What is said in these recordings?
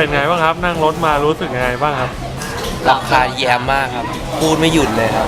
ผมครับเป็นไงบ้างครับ นั่งรถมารู้สึกยังไงบ้างครับราคาแยมมากครับ พูดไม่หยุดเลยครับ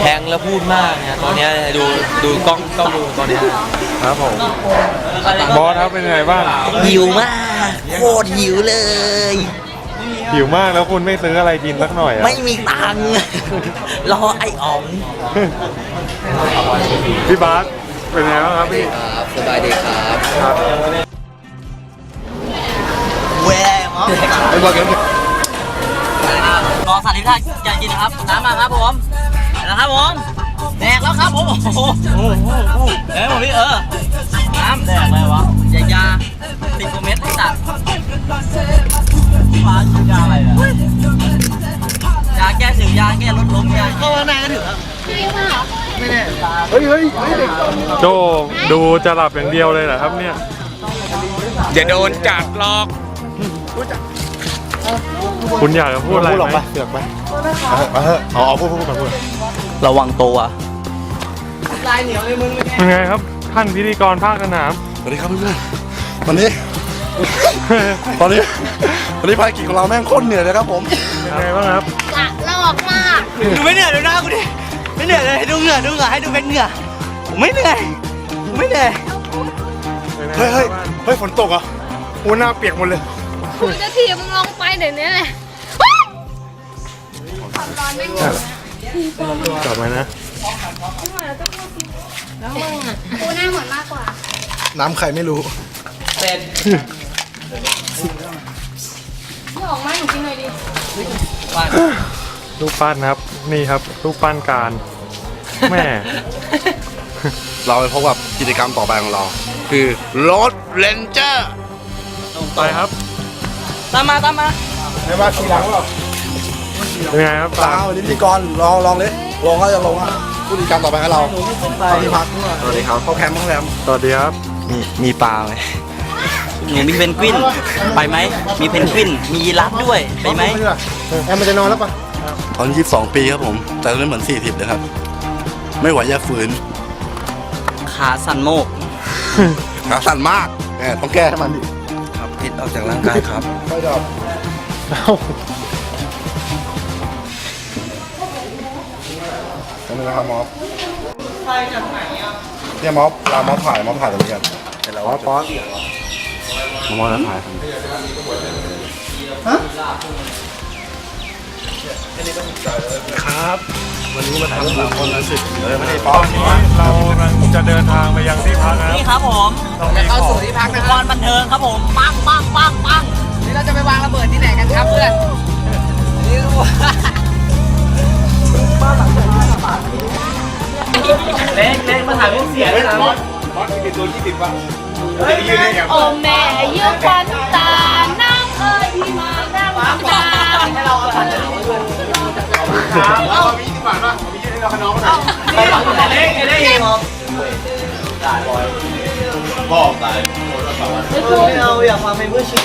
แทงแล้วพูดมากนะตอนเนี้ยดูดูกล้องกล้องดูตอนเนี้ยครับผมบอสครับเป็นไงบ้างหิวมากโคตรหิวเลย หิวมากแล้วคุณไม่ซื้ออะไรกินสักหน่อยอะไม่มีตังค์ รอไอ้อ๋องพี่บาสเป็นไงบ้างครับพี่ครับสบายดีครับ ครับ แวร์มั้ง ไอ้บอสกันรอสาธิตท่าอยากกินนะครับน้ำมาครับผมนะครับผมแดกแล้วครับผมโอ้โหเอ้ยผมพี่เออน้ำแดกเลยวะยายาสิบกเม็ดไอ้สัตว์ฟ้ากินยาอะไรอะยาแก้สิวยาแก้ลดลมยาเข้ามาในกันถึงแล้วไม่แน่โจดูจะหลับอย่างเดียวเลยเหรอครับเนี่ยอย่าโดนจับหรอก คุณอยากจะพูดอะไรพูดหรอกไหมปะเสือกไปเอาเถอะเอาเอาพูดพูดพูดก่อนพูดระวังตัวเป็นไงครับท่านพิธีกรภาคสนาม สวัสดีครับเพื่อนๆวันนี้ ตอนนี้วันนี้ภารกิจของเราแม่งโคตรเหนื่อยเลยครับผม เป็นไงบ้างครับละลอกมากดูไม่เหนื่อยดูหน้ากูดิไม่เหนื่อยเลยดูเหงื่อดูเหงื่อให้ดูเป็นเหงื่อผมไม่เหนื่อยผมไม่เหนื่อยเป็นไงเฮ้ยเฮ้ยบ้างเฮ้ยฝนตกเหรอะหัวหน้าเปียกหมดเลย คุณจะถีบมึงลงไปเดี๋ยวนี้เลยความร้อนไม่หมดกลับมานะ กูหน้าเหมือนมากกว่า น้ำใครไม่รู้พี่ออกมาหนูกินหน่อยดิลูกปั้นครับ นี่ครับลูกปั้นการ แม่ เราไปพบกับกิจกรรมต่อไปของเรา คือรถเรนเจอร์ ไปครับ ตามมาตามมาไม่ว่าทีหลังหรอกเป็นไงครับตาวันนี้พิธีกรลองลองเลยลองก็จะลงอะผู้กิจกรรมต่อไปให้เราที่พักสวัสดีครับเขาแคมป์ห้องแรมสวัสดีครับ มีมีปลาไหมหนูมีเพนกวิน ไปไหม มีเพนกวิน มียีราฟด้วย ไปไหมแอมมันจะนอนแล้วปะตอน22 ปีครับผม แต่ตอนนี้เหมือน 40เลยครับ ไม่ไหวอย่าฝืน ขาสั่นโมก ขาสั่นมากแหมต้องแก้ให้มันดิครับ พิษออกจากร่างกายครับไม่ดอกนั่นนะครับมอฟไปจากไหนอะเนี่ยมอฟเรามอฟถ่ายมอฟถ่ายตรงนี้กันเสร็จแล้วป๊อปป๊อปมอฟแล้วถ่ายครับ วันนี้มาทำบุญคนละสิบเลยไม่ได้ป๊อปเรากำลังจะเดินทางไปยังที่พักนะครับนี่ครับผมต้องมีของอุปกรณ์บันเทิงครับผมปังปังปังปังนี่เราจะไปวางระเบิดที่ไหนกันครับเพื่อนนี่รู้ว่าเล็กเล็กมาถ่ายรูปเสียด้วยนะโอ้แม่ยืมควันตาน้องเอ้ยที่มาน้ำตาให้เราเอาถ่ายรูป ด้วยเอามีที่บ้านป่ะมีที่ให้เราขนมป่ะเล็กเล็กเองเหรอได้บอยบอกตายไม่เอาอยากฟังเป็นผู้ชิง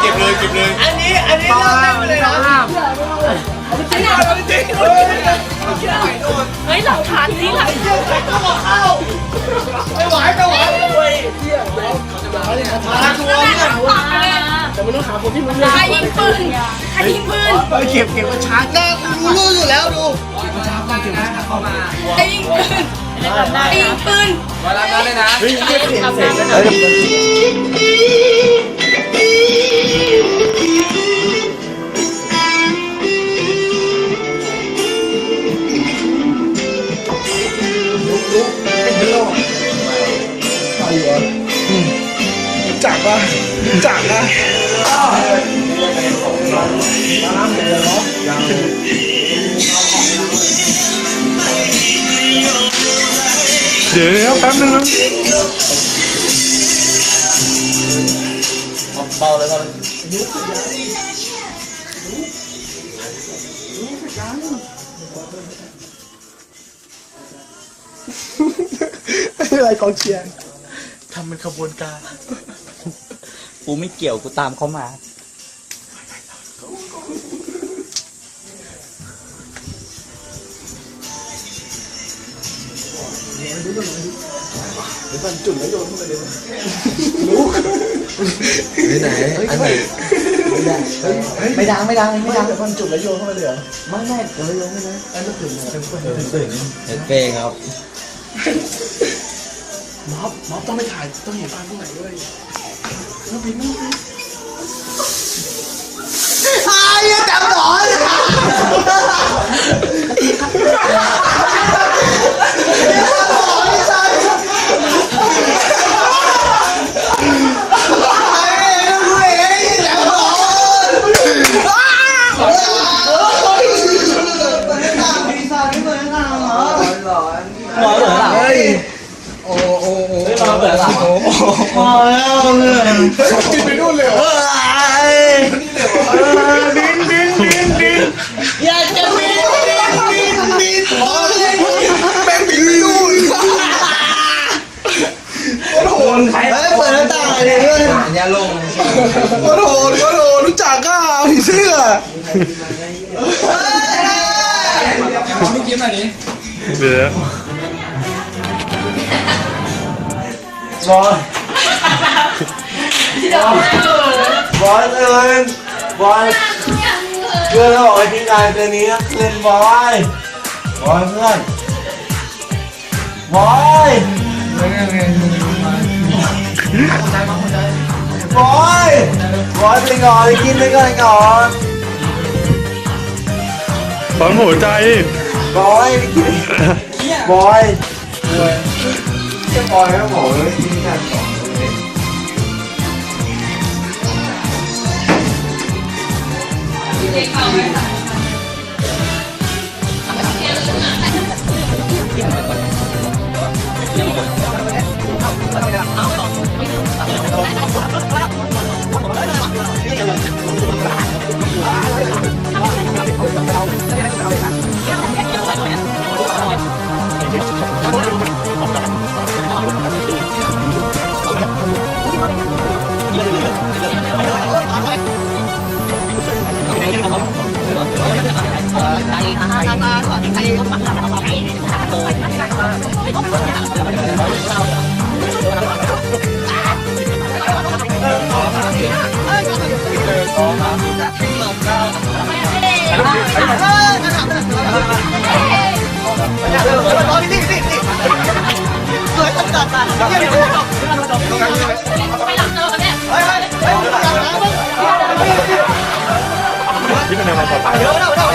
เก็บเลยเก็บเลย อันนี้อันนี้เล่าได้เลยนะห้ามเฮ้ยหลักฐานนี่หลักฐาไม่ไหวไม่ไหว เว้ยมาทัวร์เนี่ยใครยิงปืนใครยิงปืนเก็บเก็บมาชาร์จแน่กูรู้อยู่แล้วดูใครยิงปืนใครยิงปืนมานั้นเลยนะเฮ้ยเก็บเก็บเสร็จ แล้วนะจับปะจับนะเดี๋ยวแป๊บนึงนะเบาเลยครับอะไรกองเชียร์ ทำเป็นขบวนการกูไม่เกี่ยวกูตามเขามาเหรือมันจุดไล้โยนเข้าไปเลย ไหนไหนอันไหนไม่ได้ไม่ดังไม่ดังไม่ดังมันจุดแล้วโยนเข้ามาเลยเหรอไม่แน่เดี๋ยโยนไม่ได้ไอ้ลูกถึงถึงเดี๋ยเป้ครับ ม็อบม็อบต้องไปถ่ายต้องเห็นฟันตรงไหนด้วยน้องบิ๊กน้องบิ๊ก มาแล้วเนี่ยบินไปนู่นเลยเหรอบินบินบินบินอยากจะบินบินบินบินพอแม่งบินไปนู่นใครเปิดหน้าต่างเลยเพื่อนอย่าลงโอ้โหโอ้โหรู้จักก็ผีเสื้อเดี๋ยว บอลบอลเอิญบอลเพื่อนเราบอกไปที่งานตัวนี้นะเล่นบอลบอลเพื่อนบอลบอลบอลไปก่อนกินไปก่อนก่อนตอนหัวใจบอยบอยจะบอยครับผมกินกันก่อนที่เป็น แนวค วามปลอดภัยเฮ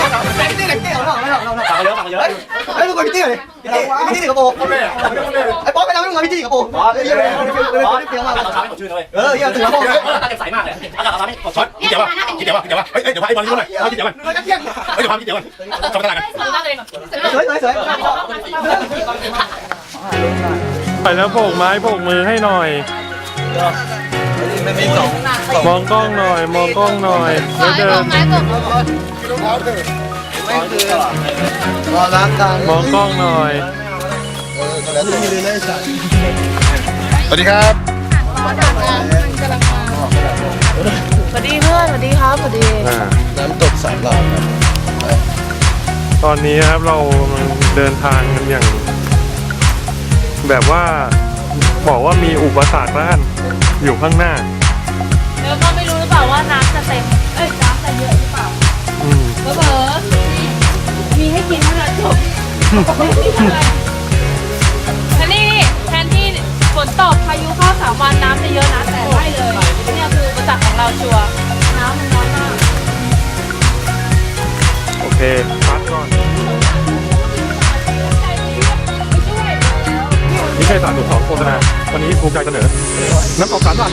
้ ยทุกคนพี่ตี้เลยพี่ตี้พี่ตี้สิงคโปร์ไอ้ป๊อปไปทำให้มึงมาพี่ตี้สิงคโปร์เฮ้ยเยอะเลยเยอะมากเออเยอะสิงคโปร์ใสมากเลยช็อตคิดเดี๋ยวว่าคิดเดี๋ยวว่าคิดเดี๋ยวว่าเฮ้ยเดี๋ยวพาไอ้บอลนี่หน่อยคิดเดี๋ยวว่าเฮ้ยเดี๋ยวพาคิดเดี๋ยวว่าจบตลาดกันสวยสวยสวยไปแล้วโบกไม้โบกมือให้หน่อยไม่มีสองมองกล้องหน่อย มองกล้องหน่อยแล้วเดิน รอรักกันมองกล้องหน่อยสวัสดีครับสวัสดีเพื่อนสวัสดีครับสวัสดีอ่าน้ำตกสามหลักตอนนี้นะครับเราเดินทางกันอย่าง แบบว่าบอกว่ามีอุปสรรคด้านอยู่ข้างหน้า แล้วก็ไม่รู้หรือเปล่าว่าน้ำจะเต็ม เอ้ยน้ำจะเยอะหรือเปล่า อะไรอันนี้นี่แทนที่ฝนตกพายุเข้าสามวันน้ำจะเยอะนะแต่ไม่เลยเนี่ยคืออุปสรรคของเราชัวร์น้ำมันน้อยมากโอเคพักก่อนนี่เคยสารสุดสองโฆษณาวันนี้ภูมิใจเสนอน้ำตกสามหลัก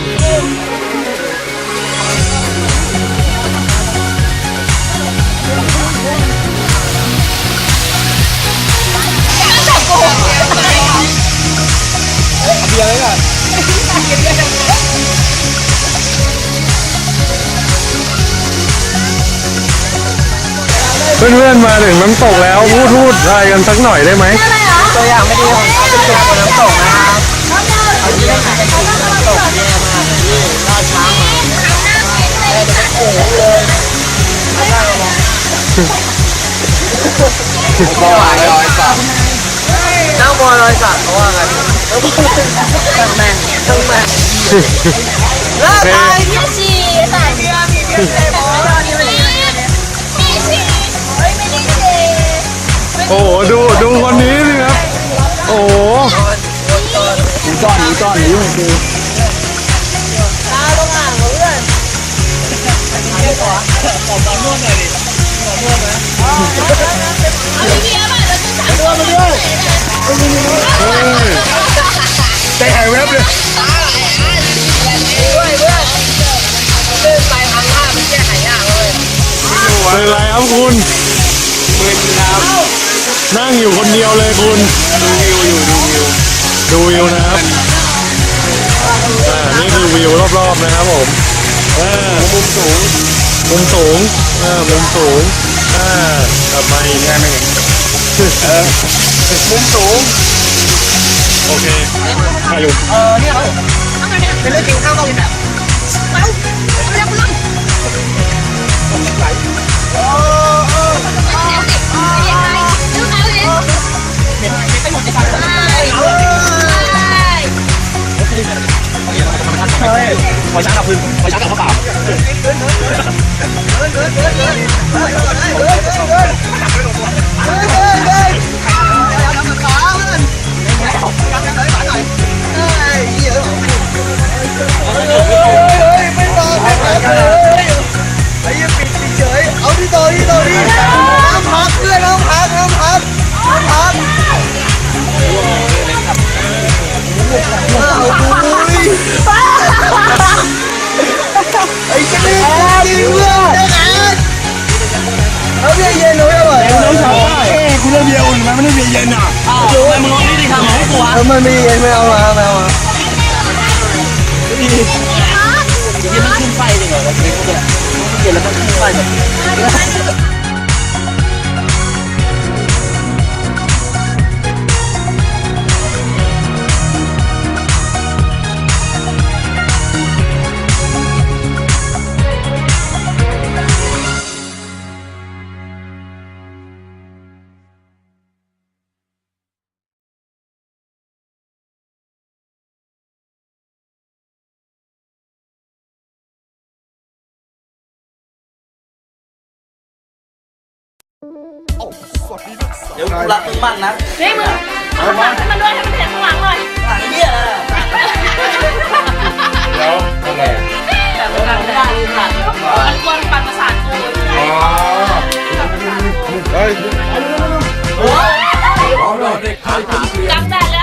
เพื่อนๆมาถึงน้ำตกแล้วพูดพูดอะไรกันสักหน่อยได้ไหมตัวอย่างไม่ดีของเขาเป็นจุดบนน้ำตกนะครับเอาที่ได้เป็นจุดน้ำตกแย่มากเลยที่ลอดช้างมาแต่จะเป็นโอ่งเลยไม่ได้หรอกไม่ไหวลอยต่อนั่งมอรอยสักเขาว่ากันช่างแม่งช่างแม่งแล้วไปพี่ชีใส่เสื้อมีเสื้อเลยบอกว่านี่มันพี่ โอ้โหดูดูคนนี้สิครับ โอ้โหตาต้องอ่างเพื่อนเอาพี่เบียร์มาแล้วจะสั่งตัวมาด้วยใจหายแวบเลยด้วยเพื่อนเดินไปทางล่างมันแก้หายากเลย เป็นไรครับคุณนั่ งอยู่คนเดียวเลยคุณดูวิวอยู่ดูวิวดูวิวนะครับอ่านี่คือวิวรอบๆนะครับผมอ่ามุมสูงมุมสูงอ่ามุมสูงอ่ากลับมาอีกงานหนึ่งเออมุมสูงโอเคถ่ายอยู่เออเนี่ยเขาเป็นเรื่องจริงข้างต้องแบบ ขอช้างกับพื้นขอช้างกับเข้าวเปล่าไอ้ เออมันไม่เย็นไม่เอามาไม่เอามาที่มันขึ้นไฟเลยเหรอเย็นแล้วมันขึ้นไฟแบบ เดี๋ยวกูรักมึงมั่นนะเฮ้ยมึงเอาหลังให้มันด้วยให้มันเห็นข้างหลังหน่อยหลังเหี้ยอะไรอะแล้วยังไงแต่มันไม่ได้เลยค่ะมันกวนปั่นประสาทกูอ๋อเฮ้ยกำแดดเลยข้างหลัง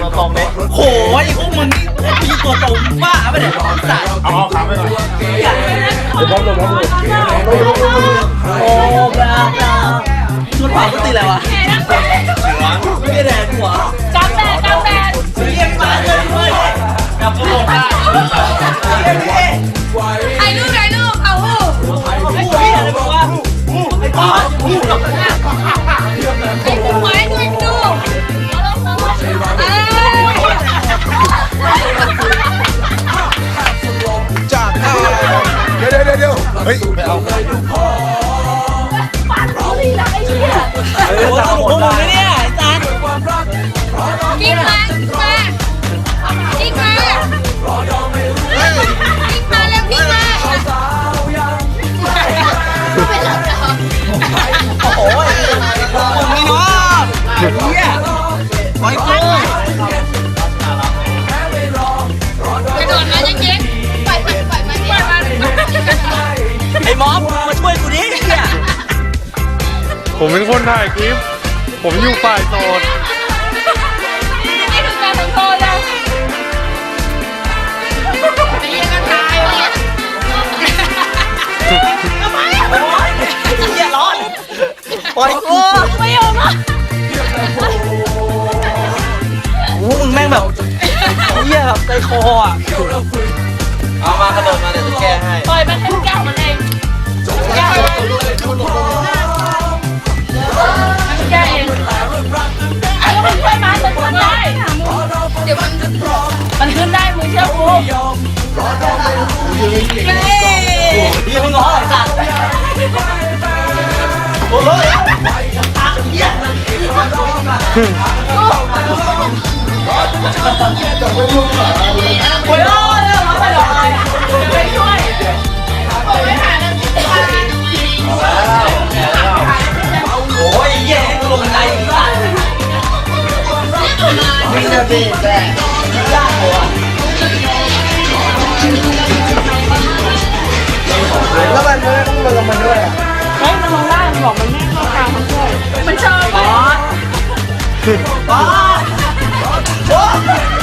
ตัวตรงเลยโหไอ้พวกมึงนี่มีตัวตรงบ้าไปเนี่ยสัตว์เอาขาไปหน่อยโอ้บาบลาชุดเผาก็ตีอะไรวะไม่ได้แดงหัวกำแดดกำแดดเรียกมาเลยเว้ยจับกระโดดได้ถ่ายรูปถ่ายรูปเอาหูไอ้พี่อะไรบอกว่าไอ้ก้อนพูกไอ้ผู้ไว้ด้ว เดี๋ยวเฮ้ยไม่เอาปั่นเขาดีละไอ้เหี้ยเออสนุกพวกมึงเนี่ยไอ้สัตว์กินมากิน ผมเป็นคนถ่ายคลิป ผมอยู่ฝ่ายโสด นี่คือการทำโทษแล้วไอ้ยังกระทายวะทำไมเฮียร้อนปล่อยกูไม่ยอมอะโอ้มึงแม่งแบบเฮียแบบใจคออะเอามากระโดดมาเดี๋ยวจะแก้ให้ปล่อยมันให้แก้วมันเองแก้ว มันแก้เองแล้วมันช่วยมันมันนได้เดี๋ยวมันมันขึ้นได้มึงเชื่อกูเย้ยี่มึงง้อสัตว์โอ้ยโอ จะบีบแต่ยากกวแล้วมันไม่ต้องมันลงมาด้วยอ้มันลงได้มับอกมันแม่เข้าทางมันด้วยมันชอบอ๋อ Oh!